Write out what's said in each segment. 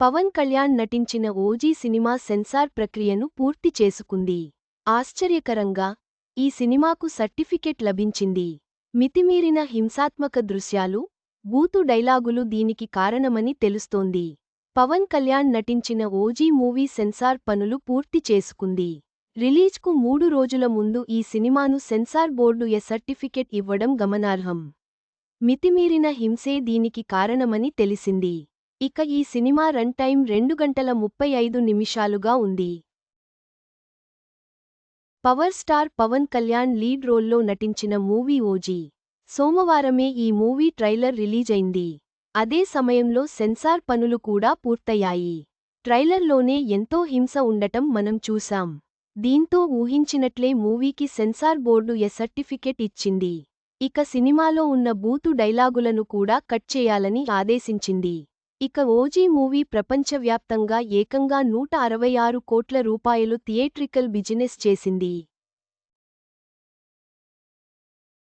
పవన్ కళ్యాణ్ నటించిన OG cinema censor ప్రక్రియను పూర్తి చేసుకుంది. ఆశ్చర్యకరంగా ఈ సినిమాకు సర్టిఫికెట్ లభించింది. మితిమీరిన హింసాత్మక దృశ్యాలు బూతు డైలాగులు దీనికి కారణమని తెలుస్తోంది. పవన్ కళ్యాణ్ నటించిన ఓజీ మూవీ సెన్సార్ పనులు పూర్తి చేసుకుంది. రిలీజ్కు మూడు రోజుల ముందు ఈ సినిమాను సెన్సార్ బోర్డు ఎ సర్టిఫికెట్ ఇవ్వడం గమనార్హం. మితిమీరిన హింసే దీనికి కారణమని తెలిసింది. ఇక ఈ సినిమా రన్ టైం రెండు గంటల ముప్పై ఐదు నిమిషాలుగా ఉంది. Power star Pawan Kalyan lead రోల్లో నటించిన మూవీ ఓజీ. సోమవారమే ఈ మూవీ ట్రైలర్ రిలీజ్ అయింది. అదే సమయంలో సెన్సార్ పనులు కూడా పూర్తయ్యాయి. ట్రైలర్లోనే ఎంతో హింస ఉండటం మనం చూశాం. దీంతో ఊహించినట్లే మూవీకి సెన్సార్ బోర్డు ఎ సర్టిఫికెట్ ఇచ్చింది. ఇక సినిమాలో ఉన్న బూతు డైలాగులను కూడా కట్ చేయాలని ఆదేశించింది. ఇక ఓజీ మూవీ ప్రపంచవ్యాప్తంగా ఏకంగా నూట అరవై ఆరు కోట్ల రూపాయలు థియేట్రికల్ బిజినెస్ చేసింది.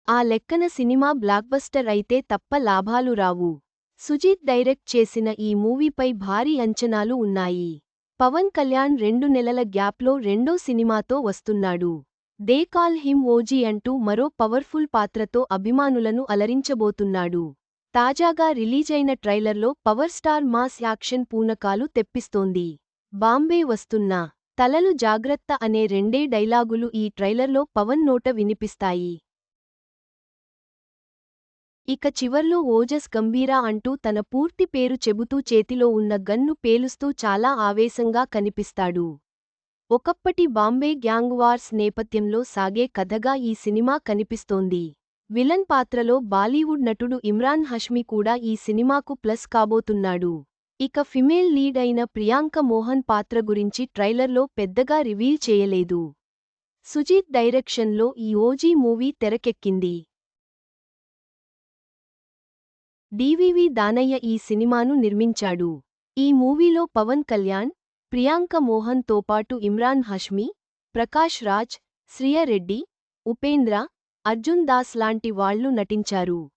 ఆ లెక్కన సినిమా బ్లాక్బస్టర్ అయితే తప్ప లాభాలు రావు. సుజీత్ డైరెక్ట్ చేసిన ఈ మూవీపై భారీ అంచనాలు ఉన్నాయి. పవన్ కళ్యాణ్ రెండు నెలల గ్యాప్లో రెండో సినిమాతో వస్తున్నాడు. దే కాల్ హిమ్ ఓజీ అంటూ మరో పవర్ఫుల్ పాత్రతో అభిమానులను అలరించబోతున్నాడు. తాజాగా రిలీజైన ట్రైలర్లో పవర్ స్టార్ మాస్ యాక్షన్ పూనకాలు తెప్పిస్తోంది. బాంబే వస్తున్నా తలలు జాగ్రత్త అనే రెండే డైలాగులు ఈ ట్రైలర్లో పవన్ నోట వినిపిస్తాయి. ఇక చివర్లో ఓజస్ గంభీరా అంటూ తన పూర్తి పేరు చెబుతూ చేతిలో ఉన్న గన్ను పేలుస్తూ చాలా ఆవేశంగా కనిపిస్తాడు. ఒకప్పటి బాంబే గ్యాంగ్ వార్స్ నేపథ్యంలో సాగే కథగా ఈ సినిమా కనిపిస్తోంది. విలన్ పాత్రలో బాలీవుడ్ నటుడు ఇమ్రాన్ హష్మి కూడా ఈ సినిమాకు ప్లస్ కాబోతున్నాడు. ఇక ఫిమేల్ లీడ్ అయిన ప్రియాంక మోహన్ పాత్ర గురించి ట్రైలర్లో పెద్దగా రివీల్ చేయలేదు. సుజీత్ డైరెక్షన్లో ఈ ఓజీ మూవీ తెరకెక్కింది. డివివి దానయ్య ఈ సినిమాను నిర్మించాడు. ఈ మూవీలో పవన్ కళ్యాణ్ ప్రియాంక మోహన్ తోపాటు ఇమ్రాన్ హష్మి ప్రకాష్ రాజ్ శ్రియరెడ్డి ఉపేంద్ర అర్జున్ దాస్ లాంటి వాళ్ళు నటించారు.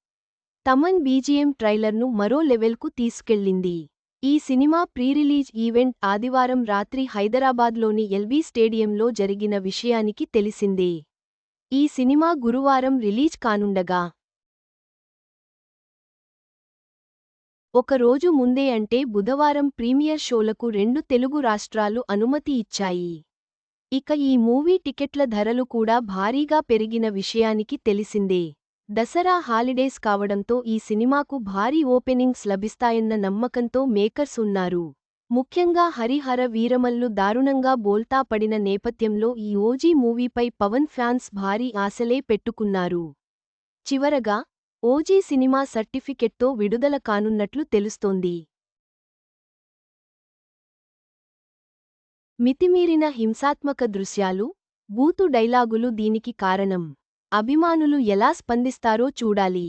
తమన్ బీజీఎం ట్రైలర్ను మరో లెవెల్కు తీసుకెళ్ళింది ఈ సినిమా ప్రీరిలీజ్ ఈవెంట్ ఆదివారం రాత్రి హైదరాబాద్లోని ఎల్బీ స్టేడియంలో జరిగిన విషయానికి తెలిసిందే. ఈ సినిమా గురువారం రిలీజ్ కానుండగా. ఒక రోజు ముందే అంటే బుధవారం ప్రీమియర్ షోలకు రెండు తెలుగు రాష్ట్రాలు అనుమతి ఇచ్చాయి. ఇక ఈ మూవీ టికెట్ల ధరలు కూడా భారీగా పెరిగిన విషయానికి తెలిసిందే. దసరా హాలిడేస్ కావడంతో ఈ సినిమాకు భారీ ఓపెనింగ్స్ లభిస్తాయన్న నమ్మకంతో మేకర్స్ ఉన్నారు. ముఖ్యంగా హరిహర వీరమల్లు దారుణంగా బోల్తా పడిన నేపథ్యంలో ఈ ఓజీ మూవీపై పవన్ ఫ్యాన్స్ భారీ ఆశలే పెట్టుకున్నారు. చివరగా ఓజీ సినిమా సర్టిఫికెట్తో విడుదల కానున్నట్లు తెలుస్తోంది. మితిమీరిన హింసాత్మక దృశ్యాలు బూతు డైలాగులు దీనికి కారణం. అభిమానులు ఎలా స్పందిస్తారో చూడాలి.